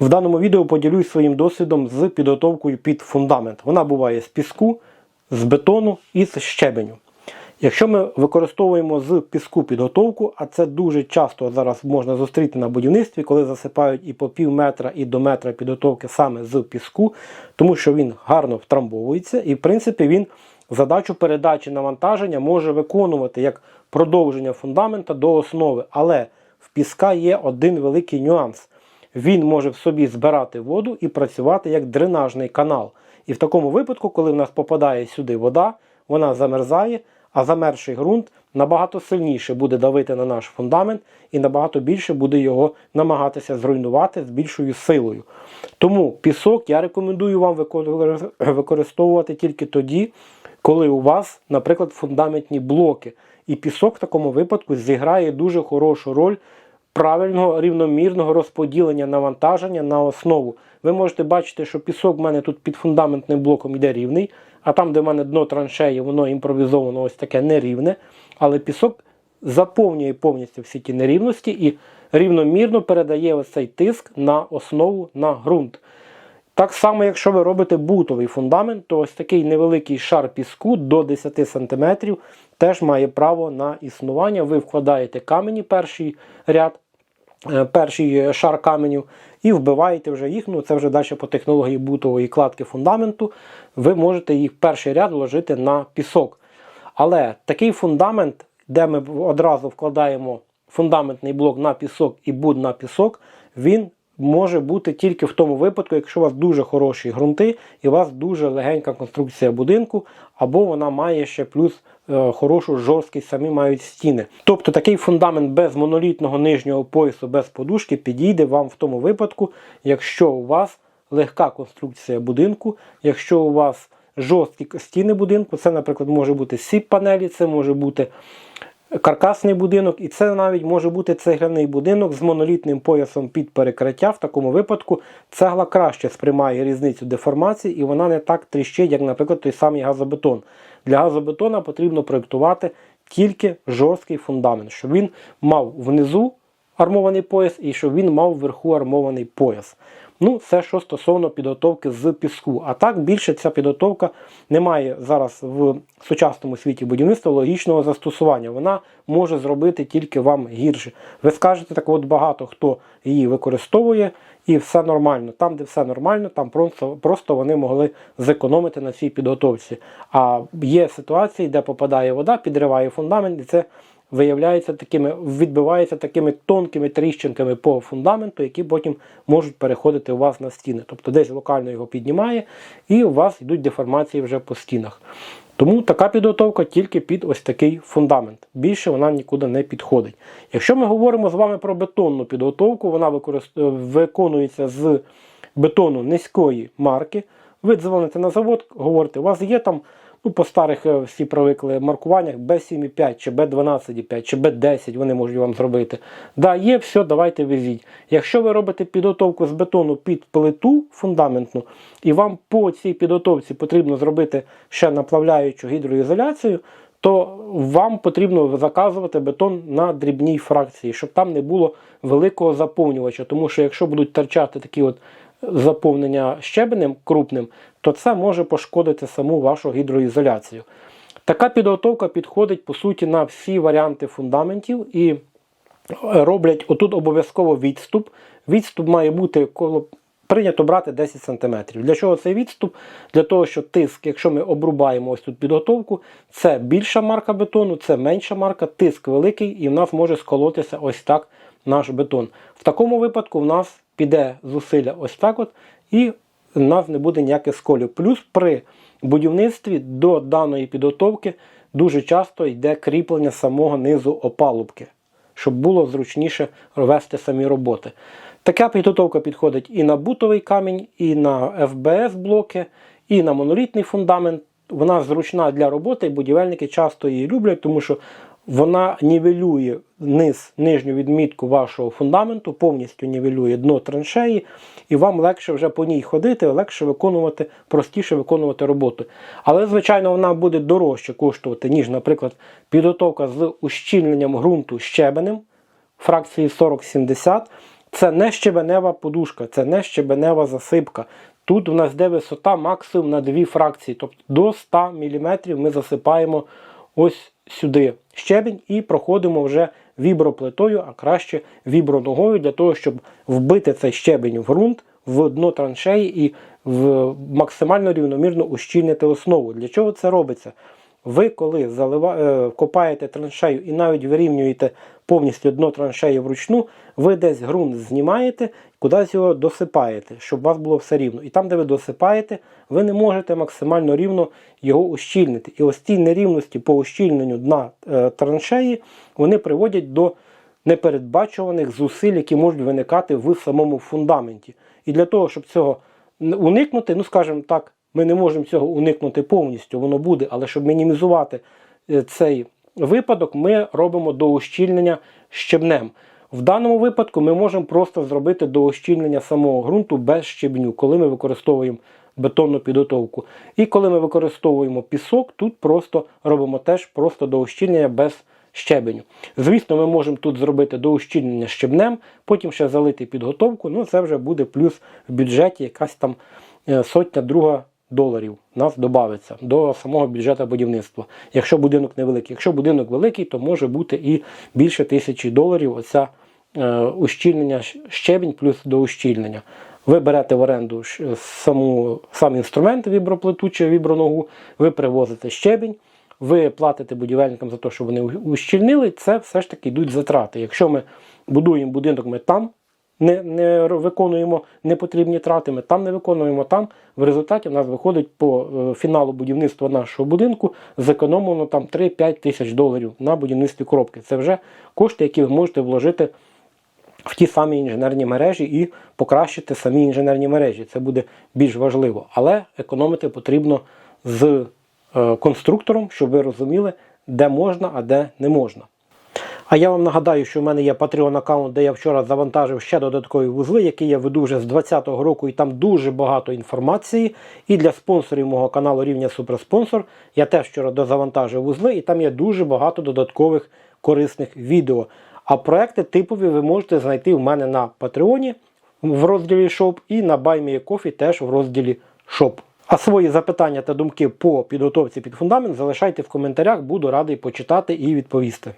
В даному відео поділюсь своїм досвідом з підготовкою під фундамент. Вона буває з піску, з бетону і з щебеню. Якщо ми використовуємо з піску підготовку, а це дуже часто зараз можна зустріти на будівництві, коли засипають і по пів метра, і до метра підготовки саме з піску, тому що він гарно втрамбовується і, в принципі, він задачу передачі навантаження може виконувати як продовження фундамента до основи. Але в піска є один великий нюанс. Він може в собі збирати воду і працювати як дренажний канал. І в такому випадку, коли в нас попадає сюди вода, вона замерзає, а замерзший ґрунт набагато сильніше буде давити на наш фундамент і набагато більше буде його намагатися зруйнувати з більшою силою. Тому пісок я рекомендую вам використовувати тільки тоді, коли у вас, наприклад, фундаментні блоки. І пісок в такому випадку зіграє дуже хорошу роль правильного рівномірного розподілення навантаження на основу. Ви можете бачити, що пісок в мене тут під фундаментним блоком йде рівний, а там, де в мене дно траншеї, воно імпровізовано ось таке нерівне. Але пісок заповнює повністю всі ті нерівності і рівномірно передає ось цей тиск на основу на ґрунт. Так само, якщо ви робите бутовий фундамент, то ось такий невеликий шар піску до 10 см теж має право на існування. Ви вкладаєте камені перший ряд, перший шар каменів і вбиваєте вже їх. Ну це вже далі по технології бутової кладки фундаменту. Ви можете їх перший ряд вложити на пісок. Але такий фундамент, де ми одразу вкладаємо фундаментний блок на пісок і буд на пісок, він може бути тільки в тому випадку, якщо у вас дуже хороші ґрунти і у вас дуже легенька конструкція будинку, або вона має ще плюс е, хорошу жорсткість, самі мають стіни. Тобто такий фундамент без монолітного нижнього поясу, без подушки підійде вам в тому випадку, якщо у вас легка конструкція будинку, якщо у вас жорсткі стіни будинку, це, наприклад, може бути сіп-панелі, це може бути каркасний будинок, і це навіть може бути цегляний будинок з монолітним поясом під перекриття. В такому випадку цегла краще сприймає різницю деформації і вона не так тріщить, як, наприклад, той самий газобетон. Для газобетона потрібно проєктувати тільки жорсткий фундамент, щоб він мав внизу армований пояс і щоб він мав вверху армований пояс. Ну, це що стосовно підготовки з піску. А так більше ця підготовка не має зараз в сучасному світі будівництва логічного застосування. Вона може зробити тільки вам гірше. Ви скажете, так от багато хто її використовує і все нормально. Там, де все нормально, там просто, просто вони могли зекономити на цій підготовці. А є ситуації, де попадає вода, підриває фундамент, і це виявляється такими, відбивається такими тонкими тріщинками по фундаменту, які потім можуть переходити у вас на стіни. Тобто десь локально його піднімає, і у вас йдуть деформації вже по стінах. Тому така підготовка тільки під ось такий фундамент. Більше вона нікуди не підходить. Якщо ми говоримо з вами про бетонну підготовку, вона використ... виконується з бетону низької марки. Ви дзвоните на завод, говорите, у вас є там ну, по старих е, всі привикли маркуваннях B7,5 чи B12,5 чи B10 вони можуть вам зробити. Да, є, все, давайте везіть. Якщо ви робите підготовку з бетону під плиту фундаментну, і вам по цій підготовці потрібно зробити ще наплавляючу гідроізоляцію, то вам потрібно заказувати бетон на дрібній фракції, щоб там не було великого заповнювача. Тому що якщо будуть торчати такі от заповнення щебенем крупним, то це може пошкодити саму вашу гідроізоляцію. Така підготовка підходить по суті на всі варіанти фундаментів і роблять отут обов'язково відступ. Відступ має бути коло. Прийнято брати 10 см. Для чого цей відступ? Для того, що тиск, якщо ми обрубаємо ось тут підготовку, це більша марка бетону, це менша марка, тиск великий, і в нас може сколотися ось так наш бетон. В такому випадку в нас піде зусилля ось так от, і в нас не буде ніяких сколів. Плюс при будівництві до даної підготовки дуже часто йде кріплення самого низу опалубки, щоб було зручніше вести самі роботи. Така підготовка підходить і на бутовий камінь, і на ФБС блоки, і на монолітний фундамент. Вона зручна для роботи, і будівельники часто її люблять, тому що вона нівелює низ, нижню відмітку вашого фундаменту, повністю нівелює дно траншеї, і вам легше вже по ній ходити, легше виконувати, простіше виконувати роботу. Але, звичайно, вона буде дорожче коштувати, ніж, наприклад, підготовка з ущільненням ґрунту щебенем фракції 40-70. Це не щебенева подушка, це не щебенева засипка. Тут у нас йде висота максимум на дві фракції, тобто до 100 мм ми засипаємо ось сюди щебінь і проходимо вже віброплитою, а краще віброногою для того, щоб вбити цей щебінь в ґрунт, в дно траншеї і в максимально рівномірно ущільнити основу. Для чого це робиться? Ви, коли залива... е, копаєте траншею і навіть вирівнюєте повністю дно траншеї вручну, ви десь ґрунт знімаєте, кудись його досипаєте, щоб у вас було все рівно. І там, де ви досипаєте, ви не можете максимально рівно його ущільнити. І ось ці нерівності по ущільненню дна е, траншеї вони приводять до непередбачуваних зусиль, які можуть виникати в самому фундаменті. І для того, щоб цього уникнути, ну скажімо так, ми не можемо цього уникнути повністю, воно буде, але щоб мінімізувати е, цей випадок, ми робимо доущільнення щебнем. В даному випадку ми можемо просто зробити доущільнення самого ґрунту без щебню, коли ми використовуємо бетонну підготовку. І коли ми використовуємо пісок, тут просто робимо теж просто доущільнення без щебеню. Звісно, ми можемо тут зробити доущільнення щебнем, потім ще залити підготовку, ну це вже буде плюс в бюджеті якась там е, сотня друга доларів нас додається до самого бюджету будівництва. Якщо будинок невеликий. Якщо будинок великий, то може бути і більше тисячі доларів оця е, ущільнення щебінь плюс доущільнення. Ви берете в оренду саму, сам інструмент віброплиту чи віброногу, ви привозите щебінь, ви платите будівельникам за те, що вони ущільнили, це все ж таки йдуть затрати. Якщо ми будуємо будинок, ми там не, не виконуємо непотрібні трати, ми там не виконуємо там. В результаті в нас виходить по е, фіналу будівництва нашого будинку зекономлено там 3-5 тисяч доларів на будівництві коробки. Це вже кошти, які ви можете вложити в ті самі інженерні мережі і покращити самі інженерні мережі. Це буде більш важливо. Але економити потрібно з е, конструктором, щоб ви розуміли, де можна, а де не можна. А я вам нагадаю, що в мене є Patreon аккаунт, де я вчора завантажив ще додаткові вузли, які я веду вже з 2020 року, і там дуже багато інформації. І для спонсорів мого каналу рівня Суперспонсор я теж вчора дозавантажив вузли, і там є дуже багато додаткових корисних відео. А проекти типові ви можете знайти в мене на Патреоні в розділі Shop і на BuyMeACoffee теж в розділі Shop. А свої запитання та думки по підготовці під фундамент залишайте в коментарях, буду радий почитати і відповісти.